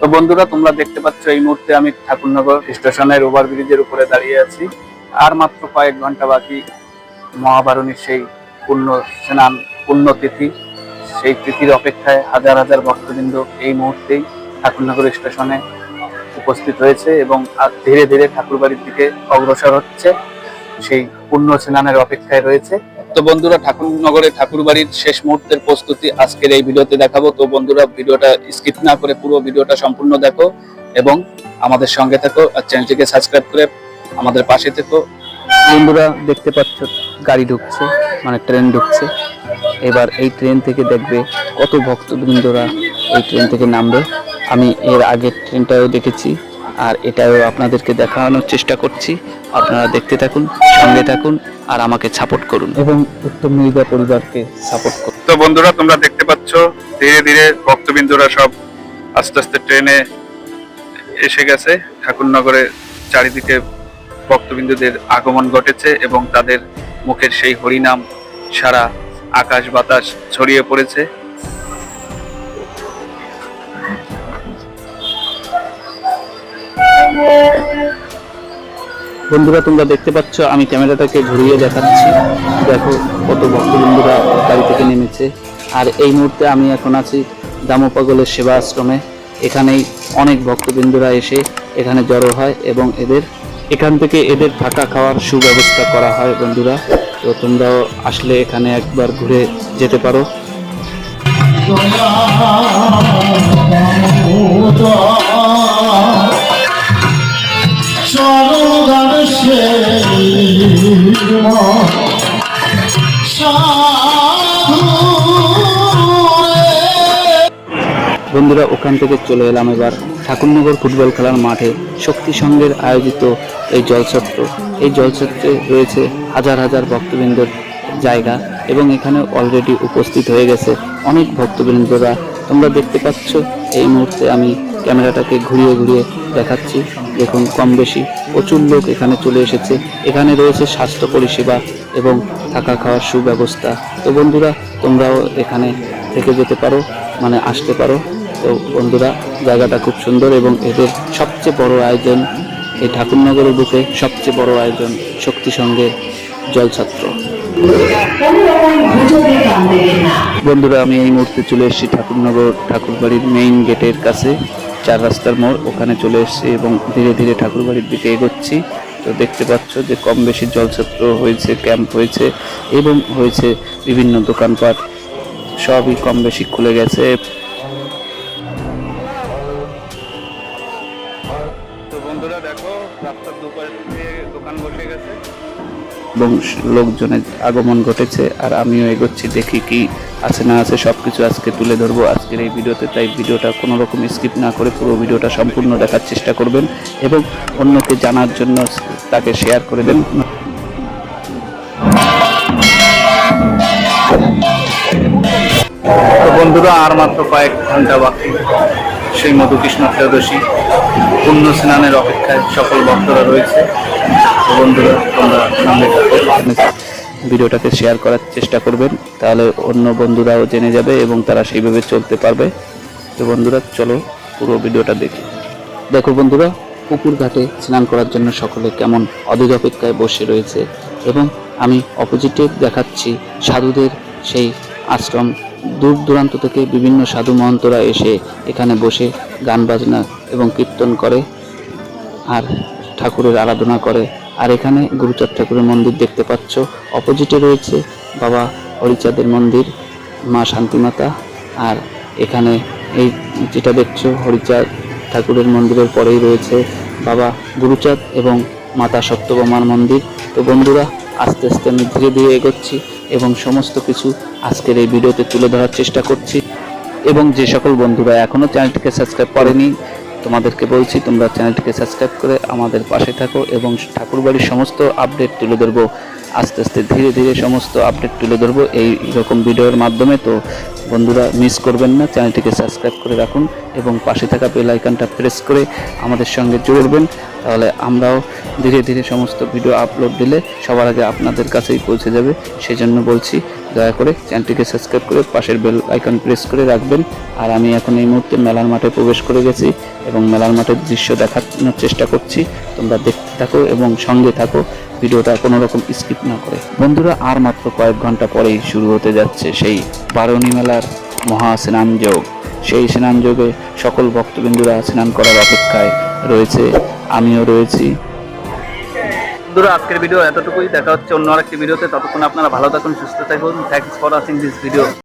তো বন্ধুরা, তোমরা দেখতে পাচ্ছ এই মুহূর্তে আমি ঠাকুরনগর স্টেশনের ওভারব্রিজের উপরে দাঁড়িয়ে আছি। আর মাত্র কয়েক ঘণ্টা বাকি মহাবারণীর সেই পূর্ণ স্নান পুণ্যতিথি সেই তিথির অপেক্ষায় হাজার হাজার ভক্তবৃন্দ এই মুহূর্তেই ঠাকুরনগর স্টেশনে উপস্থিত হয়েছে এবং ধীরে ধীরে ঠাকুরবাড়ির দিকে অগ্রসর হচ্ছে। সেই পূর্ণ স্নানের অপেক্ষায় রয়েছে। তো বন্ধুরা ঠাকুরনগরে ঠাকুরবাড়ির শেষ মুহূর্তের প্রস্তুতি আজকের এই ভিডিওতে দেখাবো। তো বন্ধুরা ভিডিওটা স্কিপ না করে পুরো ভিডিওটা সম্পূর্ণ দেখো এবং আমাদের সঙ্গে থাকো আর চ্যানেলটিকে সাবস্ক্রাইব করে আমাদের পাশে থেকো। বন্ধুরা, দেখতে পাচ্ছ, গাড়ি ঢুকছে মানে ট্রেন ঢুকছে। এবার এই ট্রেন থেকে দেখবে কত ভক্তবৃন্দরা এই ট্রেন থেকে নামবে। আমি এর আগের ট্রেনটাও দেখেছি। আর এটাও আপনাদেরকে দেখানোর চেষ্টা করছি। আপনারা দেখতে থাকুন সঙ্গে থাকুন আর আমাকে সাপোর্ট করুন। এবং উত্তম মৃগা পরিবারকে সাপোর্ট করুন। তো বন্ধুরা তোমরা দেখতে পাচ্ছ ধীরে ধীরে ভক্তবৃন্দরা সব আস্তে আস্তে ট্রেনে এসে গেছে। ঠাকুরনগরে চারিদিকে ভক্তবিন্দুদের আগমন ঘটেছে এবং তাদের মুখের সেই হরিনাম সারা আকাশ বাতাস ছড়িয়ে পড়েছে। বন্ধুরা, তোমরা দেখতে পাচ্ছ, আমি ক্যামেরাটাকে ঘুরিয়ে দেখাচ্ছি। দেখো কত ভক্তবৃন্দুরা গাড়ি থেকে নেমেছে। আর এই মুহূর্তে আমি এখন আছি দামোপাগলের সেবা আশ্রমে এখানেই অনেক ভক্তবৃন্দুরা এসে এখানে জড়ো হয় এবং এদের, এখান থেকে এদের থাকা খাওয়ার সুব্যবস্থা করা হয় বন্ধুরা। তো তোমরাও আসলে এখানে একবার ঘুরে যেতে পারো। বন্ধুরা, ওখান থেকে চলে এলাম এবার ঠাকুরনগর ফুটবল খেলার মাঠে। শক্তি সংঘের আয়োজিত এই জলছত্র। এই জলছত্রে রয়েছে হাজার হাজার ভক্তবৃন্দর জায়গা এবং এখানে অলরেডি উপস্থিত হয়ে গেছে অনেক ভক্তবৃন্দরা তোমরা দেখতে পাচ্ছ, এই মুহূর্তে আমি ক্যামেরাটাকে ঘুরিয়ে ঘুরিয়ে দেখাচ্ছি। দেখুন, কম বেশি প্রচুর লোক এখানে চলে এসেছে। এখানে রয়েছে স্বাস্থ্য পরিষেবা এবং থাকা খাওয়ার সুব্যবস্থা। তো বন্ধুরা, তোমরাও এখানে থেকে যেতে পারো মানে আসতে পারো। তো বন্ধুরা, জায়গাটা খুব সুন্দর এবং এদের সবচেয়ে বড় আয়োজন এই ঠাকুরনগরের বুকে সবচেয়ে বড় আয়োজন শক্তি সঙ্গের জলছত্র। বন্ধুরা, আমি এই মুহূর্তে চলে এসেছি ঠাকুরনগর ঠাকুরবাড়ির মেইন গেটের কাছে। চার রাস্তার মোড়, ওখানে চলে এসেছি এবং ধীরে ধীরে ঠাকুরবাড়ির দিকে এগোচ্ছি। তো দেখতে পাচ্ছ যে কম বেশি জলছত্র হয়েছে ক্যাম্প হয়েছে এবং হয়েছে বিভিন্ন দোকানপাট। সবই কম বেশি খুলে গেছে। বন্ধুরা, দেখো, রাস্তার দুপাশে দোকান বসে গেছে। এবং লোকজনের আগমন ঘটেছে আর আমিও এগোচ্ছি, দেখি কি আছে না আছে সব কিছু আজকে তুলে ধরবো আজকের এই ভিডিওতে। তাই ভিডিওটা কোনো রকম স্কিপ না করে পুরো ভিডিওটা সম্পূর্ণ দেখার চেষ্টা করবেন এবং অন্যকে জানার জন্য তাকে শেয়ার করে দেন বন্ধুরা, আর মাত্র কয়েক ঘণ্টা বাকি। সেই মধুকৃষ্ণ ত্রয়োদশী, পুণ্য স্নানের অপেক্ষায় সকল ভক্তরা রয়েছে। বন্ধুরা, তোমরা। ভিডিওটাকে শেয়ার করার চেষ্টা করবেন, তাহলে অন্য বন্ধুরাও জেনে যাবে এবং তারা সেইভাবে চলতে পারবে। তো বন্ধুরা, চলো পুরো ভিডিওটা দেখি। দেখো বন্ধুরা, পুকুর ঘাটে স্নান করার জন্য সকলে কেমন অধীর অপেক্ষায় বসে রয়েছে এবং আমি অপোজিটে দেখাচ্ছি সাধুদের সেই আশ্রম। দূর দূরান্ত থেকে বিভিন্ন সাধু মহন্তরা এসে এখানে বসে গান বাজনা এবং কীর্তন করে আর ঠাকুরের আরাধনা করে। আর এখানে গুরুচাঁদ ঠাকুরের মন্দির দেখতে পাচ্ছ। অপোজিটে রয়েছে বাবা হরিচাঁদের মন্দির, মা শান্তিমাতা, আর এখানে এই যেটা দেখছ হরিচাঁদ ঠাকুরের মন্দিরের পরেই রয়েছে বাবা গুরুচাঁদ এবং মাতা সত্যভামার মন্দির। তো বন্ধুরা, আস্তে আস্তে আমি ধীরে ধীরে এগোচ্ছি এবং সমস্ত কিছু আজকের এই ভিডিওতে তুলে ধরার চেষ্টা করছি। এবং যে সকল বন্ধুরা এখনও চ্যানেলটিকে সাবস্ক্রাইব করেনি তোমাদেরকে বলছি, তোমরা চ্যানেলটিকে সাবস্ক্রাইব করে আমাদের পাশে থাকো এবং ঠাকুরবাড়ির সমস্ত আপডেট তুলে ধরবো। আস্তে আস্তে ধীরে ধীরে সমস্ত আপডেট তুলে ধরবো এই রকম ভিডিওর মাধ্যমে। তো বন্ধুরা, মিস করবেন না, চ্যানেলটিকে সাবস্ক্রাইব করে রাখুন এবং পাশে থাকা বেল আইকনটা প্রেস করে আমাদের সঙ্গে জুড়বেন তাহলে আমরাও ধীরে ধীরে সমস্ত ভিডিও আপলোড দিলে সবার আগে আপনাদের কাছেই পৌঁছে যাবে। সেজন্য বলছি দয়া করে চ্যানেলটিকে সাবস্ক্রাইব করে পাশের বেল আইকন প্রেস করে রাখবেন। আর আমি এখন এই মুহূর্তে মেলার মাঠে প্রবেশ করে গেছি এবং মেলার মাঠের দৃশ্য দেখানোর চেষ্টা করছি। তোমরা দেখতে থাকো এবং সঙ্গে থাকো। ভিডিওটা কোনো রকম স্কিপ না করে। বন্ধুরা, আর মাত্র কয়েক ঘণ্টা পরেই শুরু হতে যাচ্ছে সেই বারণী মেলার মহা স্নান যোগ। সেই স্নান যোগে সকল ভক্তবিন্দুরা স্নান করার অপেক্ষায় রয়েছে। আমিও রয়েছি। বন্ধুরা, আজকের ভিডিও এতটুকুই। দেখা হচ্ছে অন্য আরেকটি ভিডিওতে ততক্ষণ আপনারা ভালো থাকুন, সুস্থ থাকুন। Thanks for watching this video